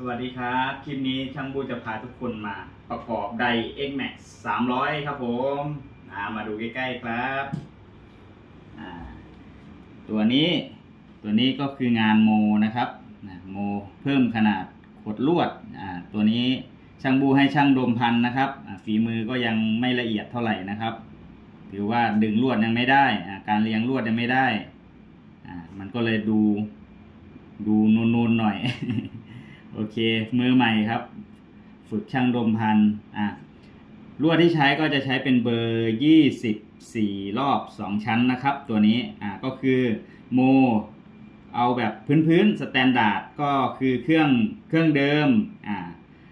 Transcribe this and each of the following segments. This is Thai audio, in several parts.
สวัสดีครับ คลิปนี้ช่างบูจะพาทุกคนมาประกอบได X Max 300 ครับผมามาดูใกล้ๆครับตัวนี้ตัวนี้ก็คืองานโมนะครับโมเพิ่มขนาดขดลวดตัวนี้ช่างบูให้ช่างดมพันนะครับฝีมือก็ยังไม่ละเอียดเท่าไหร่นะครับถือว่าดึงลวดยังไม่ได้การเรียงลวดยังไม่ได้มันก็เลยดูดูนูนๆหน่อย โอเค มือใหม่ครับ ฝึกช่างดมพันอะลวดที่ใช้ก็จะใช้เป็นเบอร์ 24 รอบ 2 ชั้นนะครับ ตัวนี้อะก็คือโม เอาแบบพื้นๆสแตนดาร์ดก็คือเครื่องเครื่องเดิมอ่า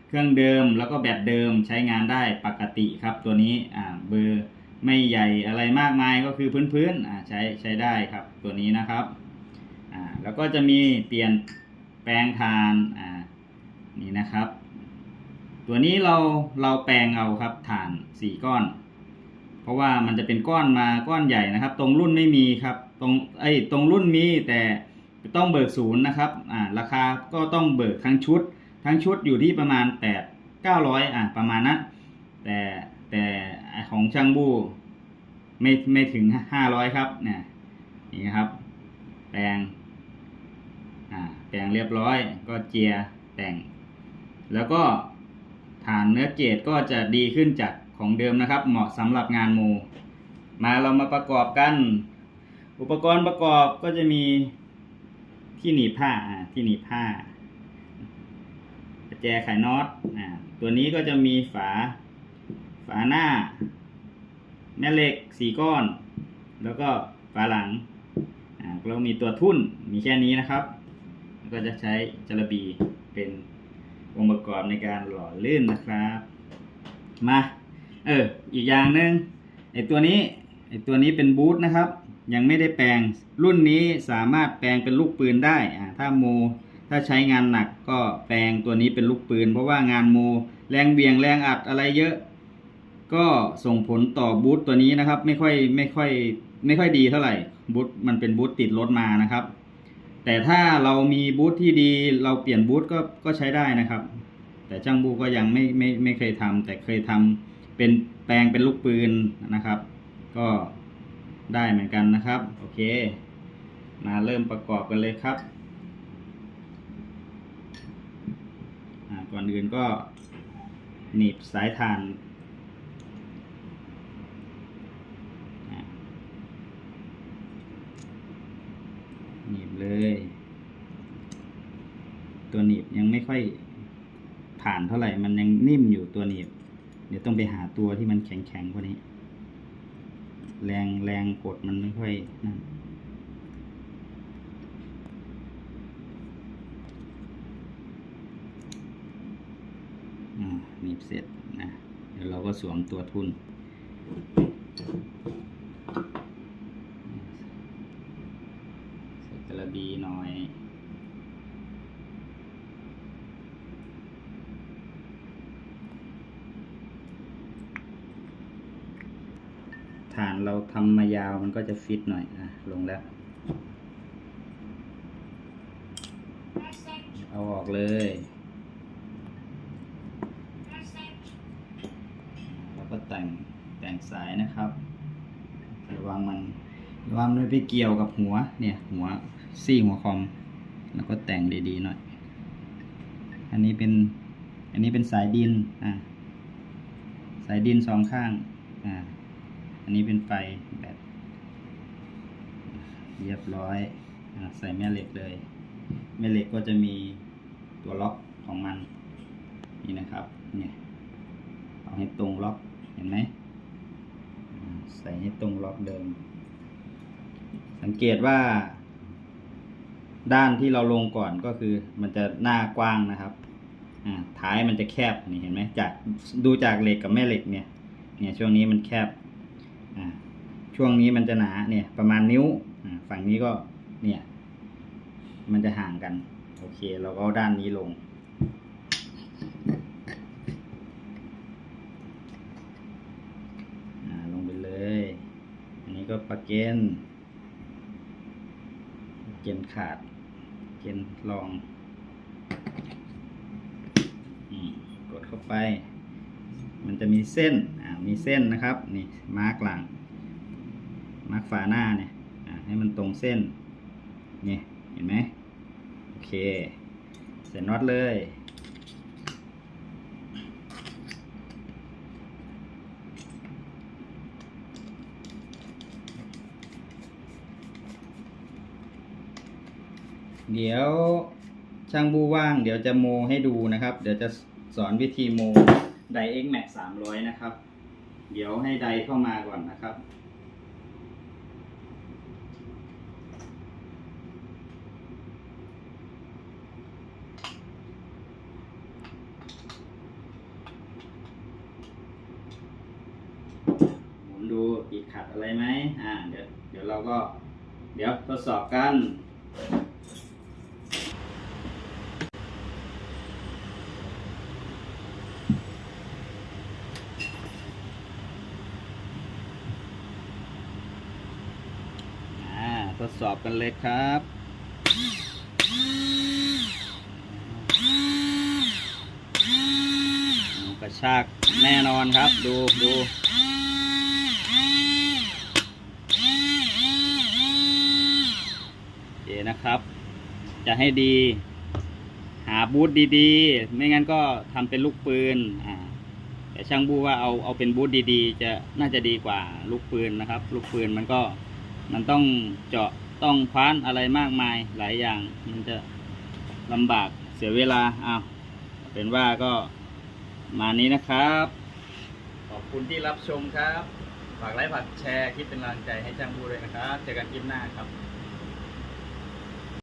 เครื่องเดิมแล้วก็แบบเดิมใช้งานได้ปกติครับ ตัวนี้อ่าเบอร์ไม่ใหญ่อะไรมากมายก็คือพื้นๆอ่าใช้ใช้ได้ครับตัวนี้นะครับอ่าแล้วก็จะมีเปลี่ยนแปลงทานอ่า นี่นะครับ ตัวนี้เราเราแปลงเอาครับฐานสี่ก้อน เพราะว่ามันจะเป็นก้อนมาก้อนใหญ่นะครับ ตรงรุ่นไม่มีครับตรงไอ้ตรงรุ่นมีแต่ต้องเบิกศูนย์นะครับอ่าราคาก็ต้องเบิกทั้งชุด ทั้งชุดอยู่ที่ประมาณแปดเก้าร้อยอ่าประมาณนั้นแต่แต่ของช่างบูไม่ไม่ถึงห้าร้อยครับเนี่ยนี่ครับ แปลงอ่าแปลงเรียบร้อยก็เจียแต่ง แล้วก็ฐานเนื้อเกรดก็จะดีขึ้นจากของเดิมนะครับ เหมาะสำหรับงานโม มาเรามาประกอบกัน อุปกรณ์ประกอบก็จะมีที่หนีผ้าที่หนีผ้าประแจไขน็อตตัวนี้ก็จะมีฝาฝาหน้า แม่เหล็กสี่ก้อน แล้วก็ฝาหลังเรามีตัวทุ่นมีแค่นี้นะครับ ก็จะใช้จระบีเป็น องค์ประกอบในการหล่อลื่นนะครับ มา เออ อีกอย่างหนึ่งไอตัวนี้ไอตัวนี้เป็นบูทนะครับ ยังไม่ได้แปลง รุ่นนี้สามารถแปลงเป็นลูกปืนได้อ่าถ้าโมถ้าใช้งานหนักก็แปลงตัวนี้เป็นลูกปืน เพราะว่างานโมแรงเบี่ยงแรงอัดอะไรเยอะ ก็ส่งผลต่อบูทตัวนี้นะครับ ไม่ค่อยไม่ค่อยไม่ค่อยดีเท่าไหร่บูทมันเป็นบูทติดรถมานะครับ แต่ถ้าเรามีบูทที่ดี เราเปลี่ยนบูทก็ก็ใช้ได้นะครับ แต่ช่างบูก็ยังไม่ไม่ไม่เคยทำแต่เคยทำเป็นแปลงเป็นลูกปืนนะครับ ก็ได้เหมือนกันนะครับ โอเค มาเริ่มประกอบกันเลยครับก่อนอื่นก็หนีบสายถ่านอ่าหนีบเลย ตัวหนีบยังไม่ค่อยผ่านเท่าไหร่ มันยังนิ่มอยู่ตัวหนีบ เดี๋ยวต้องไปหาตัวที่มันแข็งๆกว่านี้ แรงแรงกดมันไม่ค่อยนั่นหนีบเสร็จนะ เดี๋ยวเราก็สวมตัวทุน ใส่กระบีหน่อย ฐานเราทำมายาวมันก็จะฟิตหน่อยนะลงแล้ว เอาออกเลยแล้วก็แต่งแต่งสายนะครับ ระวังมันระวังมันไปเกี่ยวกับหัวเนี่ยหัวซี่หัวคอม แล้วก็แต่งดีๆหน่อย อันนี้เป็นอันนี้เป็นสายดินอ่าสายดินสองข้างอ่า อันนี้เป็นไฟแบตเรียบร้อยอใส่แม่เหล็กเลย แม่เหล็กก็จะมีตัวล็อกของมัน นี่นะครับ เนี่ย เอาให้ตรงล็อกเห็นไหมใส่ให้ตรงล็อกเดิม สังเกตว่า ด้านที่เราลงก่อนก็คือ มันจะหน้ากว้างนะครับอ่าท้ายมันจะแคบนี่เห็นไหมจากดูจากเหล็กกับแม่เหล็กเนี่ย เนี่ยช่วงนี้มันแคบ ช่วงนี้มันจะหนาเนี่ย ประมาณนิ้วฝั่งนี้ก็เนี่ย มันจะห่างกัน โอเค เราก็ด้านนี้ลง ลงไปเลย อันนี้ก็ปลาเกนเกนขาด เกนลองกดเข้าไป มันจะมีเส้น มีเส้นนะครับนี่มาร์กหลังมาร์กฝาหน้าเนี่ยให้มันตรงเส้นนี่เห็นไหมโอเคเสร็จน็อตเลยเดี๋ยวช่างบูว่าง เดี๋ยวจะโมให้ดูนะครับ เดี๋ยวจะสอนวิธีโมได X Max 300นะครับ เดี๋ยวให้ไดเข้ามาก่อนนะครับ หมุนดูติดขัดอะไรไหมอ่าเดี๋ยวเดี๋ยวเราก็เดี๋ยวทดสอบกัน อ่า ทดสอบกันเลยครับกระชากแน่นอนครับ ดูดูโอเคนะครับ จะให้ดี หาบูธดีๆ ไม่งั้นก็ทำเป็นลูกปืนอ่าแต่ช่างบูว่าเอาเอาเป็นบูธดีๆ จะน่าจะดีกว่าลูกปืนนะครับ ลูกปืนมันก็ มันต้องเจาะต้องคว้านอะไรมากมายหลายอย่าง มันจะลำบากเสียเวลาเอาเป็นว่าก็มานี้นะครับ ขอบคุณที่รับชมครับ ฝากไลค์ฝากแชร์คลิปเป็นกำลังใจให้จ้างบูด้วยนะครับ เจอกันคลิปหน้าครับ